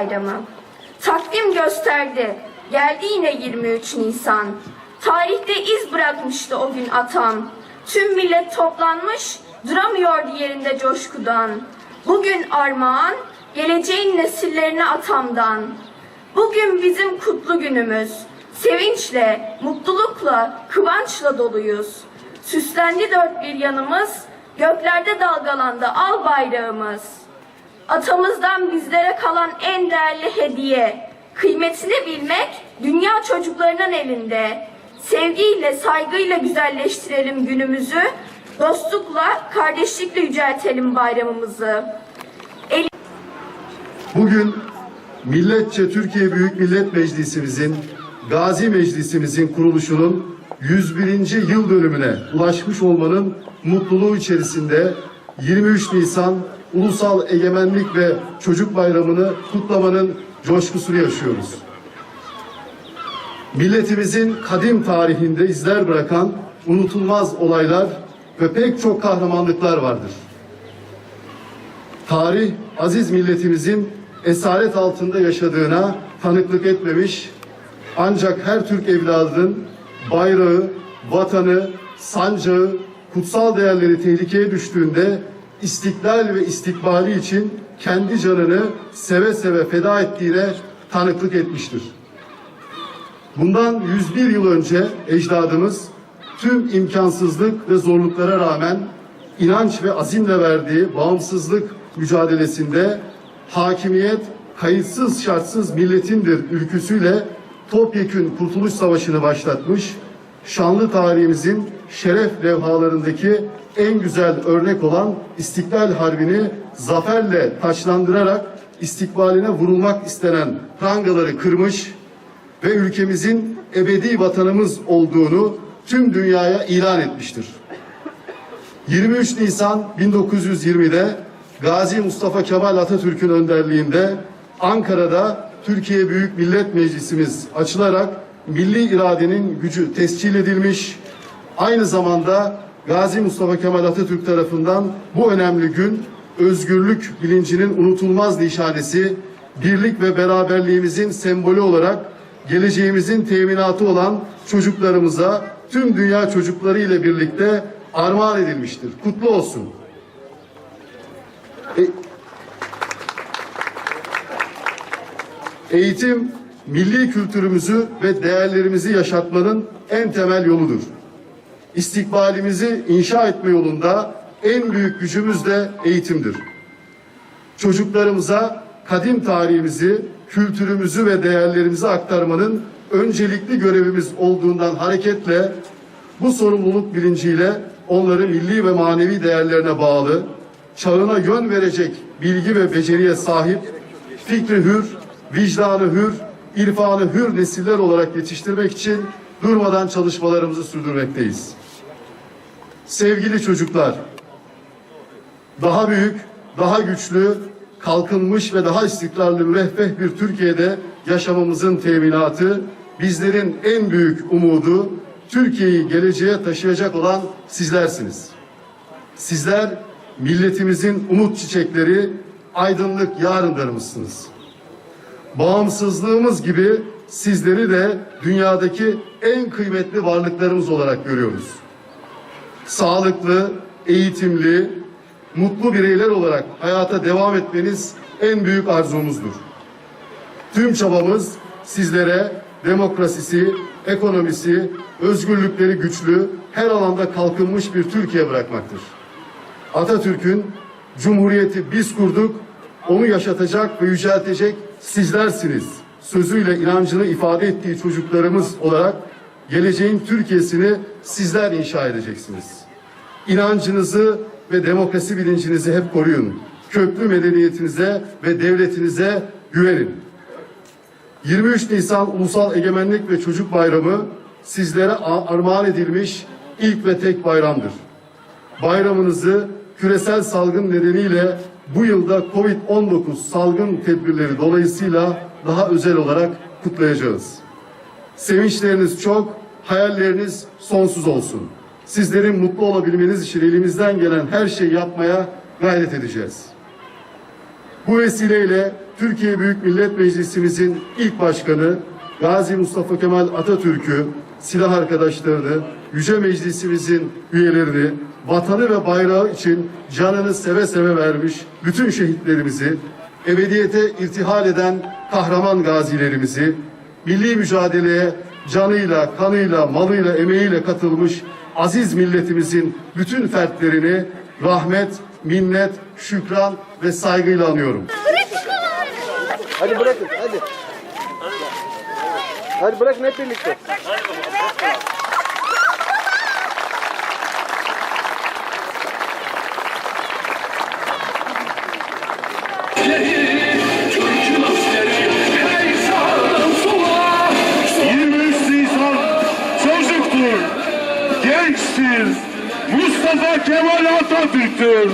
bayramı. Takvim gösterdi. Geldi yine 23 Nisan. Tarihte iz bırakmıştı o gün atam. Tüm millet toplanmış, duramıyordu yerinde coşkudan. Bugün armağan, geleceğin nesillerine atamdan. Bugün bizim kutlu günümüz. Sevinçle, mutlulukla, kıvançla doluyuz. Süslendi dört bir yanımız, göklerde dalgalandı al bayrağımız. Atamızdan bizlere kalan en değerli hediye. Kıymetini bilmek dünya çocuklarının elinde. Sevgiyle, saygıyla güzelleştirelim günümüzü. Dostlukla, kardeşlikle yüceltelim bayramımızı. Bugün milletçe Türkiye Büyük Millet Meclisimizin, Gazi Meclisimizin kuruluşunun 101. yıl dönümüne ulaşmış olmanın mutluluğu içerisinde 23 Nisan Ulusal Egemenlik ve Çocuk Bayramı'nı kutlamanın coşkusunu yaşıyoruz. Milletimizin kadim tarihinde izler bırakan unutulmaz olaylar ve pek çok kahramanlıklar vardır. Tarih aziz milletimizin esaret altında yaşadığına tanıklık etmemiş ancak her Türk evladının bayrağı, vatanı, sancağı, kutsal değerleri tehlikeye düştüğünde istiklal ve istikbali için kendi canını seve seve feda ettiğine tanıklık etmiştir. Bundan 101 yıl önce ecdadımız tüm imkansızlık ve zorluklara rağmen inanç ve azimle verdiği bağımsızlık mücadelesinde hakimiyet kayıtsız şartsız milletindir ülküsüyle topyekün Kurtuluş Savaşı'nı başlatmış, şanlı tarihimizin şeref levhalarındaki en güzel örnek olan İstiklal Harbi'ni zaferle taçlandırarak istikbaline vurulmak istenen prangaları kırmış, ve ülkemizin ebedi vatanımız olduğunu tüm dünyaya ilan etmiştir. 23 Nisan 1920'de Gazi Mustafa Kemal Atatürk'ün önderliğinde Ankara'da Türkiye Büyük Millet Meclisimiz açılarak milli iradenin gücü tescil edilmiş. Aynı zamanda Gazi Mustafa Kemal Atatürk tarafından bu önemli gün özgürlük bilincinin unutulmaz nişanesi, birlik ve beraberliğimizin sembolü olarak geleceğimizin teminatı olan çocuklarımıza tüm dünya çocukları ile birlikte armağan edilmiştir. Kutlu olsun. E- Eğitim milli kültürümüzü ve değerlerimizi yaşatmanın en temel yoludur. İstikbalimizi inşa etme yolunda en büyük gücümüz de eğitimdir. Çocuklarımıza kadim tarihimizi, kültürümüzü ve değerlerimizi aktarmanın öncelikli görevimiz olduğundan hareketle bu sorumluluk bilinciyle onları milli ve manevi değerlerine bağlı, çağına yön verecek bilgi ve beceriye sahip, fikri hür, vicdanı hür, irfanı hür nesiller olarak yetiştirmek için durmadan çalışmalarımızı sürdürmekteyiz. Sevgili çocuklar, daha büyük, daha güçlü, kalkınmış ve daha istikrarlı müreffeh bir Türkiye'de yaşamamızın teminatı, bizlerin en büyük umudu, Türkiye'yi geleceğe taşıyacak olan sizlersiniz. Sizler milletimizin umut çiçekleri, aydınlık yarınlarımızsınız. Bağımsızlığımız gibi sizleri de dünyadaki en kıymetli varlıklarımız olarak görüyoruz. Sağlıklı, eğitimli, mutlu bireyler olarak hayata devam etmeniz en büyük arzumuzdur. Tüm çabamız sizlere demokrasisi, ekonomisi, özgürlükleri güçlü, her alanda kalkınmış bir Türkiye bırakmaktır. Atatürk'ün Cumhuriyeti biz kurduk, onu yaşatacak ve yüceltecek sizlersiniz. Sözüyle inancını ifade ettiği çocuklarımız olarak geleceğin Türkiye'sini sizler inşa edeceksiniz. İnancınızı ve demokrasi bilincinizi hep koruyun. Köklü medeniyetinize ve devletinize güvenin. 23 Nisan Ulusal Egemenlik ve Çocuk Bayramı sizlere armağan edilmiş ilk ve tek bayramdır. Bayramınızı küresel salgın nedeniyle bu yılda Covid-19 salgın tedbirleri dolayısıyla daha özel olarak kutlayacağız. Sevinçleriniz çok, hayalleriniz sonsuz olsun. Sizlerin mutlu olabilmeniz için elimizden gelen her şeyi yapmaya gayret edeceğiz. Bu vesileyle Türkiye Büyük Millet Meclisimizin ilk başkanı Gazi Mustafa Kemal Atatürk'ü, silah arkadaşlarını, Yüce Meclisimizin üyelerini, vatanı ve bayrağı için canını seve seve vermiş bütün şehitlerimizi, ebediyete irtihal eden kahraman gazilerimizi, milli mücadeleye canıyla, kanıyla, malıyla, emeğiyle katılmış aziz milletimizin bütün fertlerini rahmet, minnet, şükran ve saygıyla anıyorum. Hadi bırakın hadi. Hadi bırakın hep birlikte. Gençtir, Mustafa Kemal Atatürk'tür.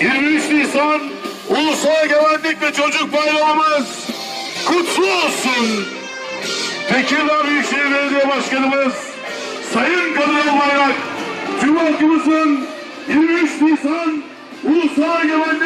23 Nisan Ulusal Egemenlik ve Çocuk Bayramımız kutlu olsun. Tekirdağ Büyükşehir Belediye Başkanımız Sayın Kadir Bayrak, Cumhuriyetimizin 23 Nisan Ulusal Egemenlik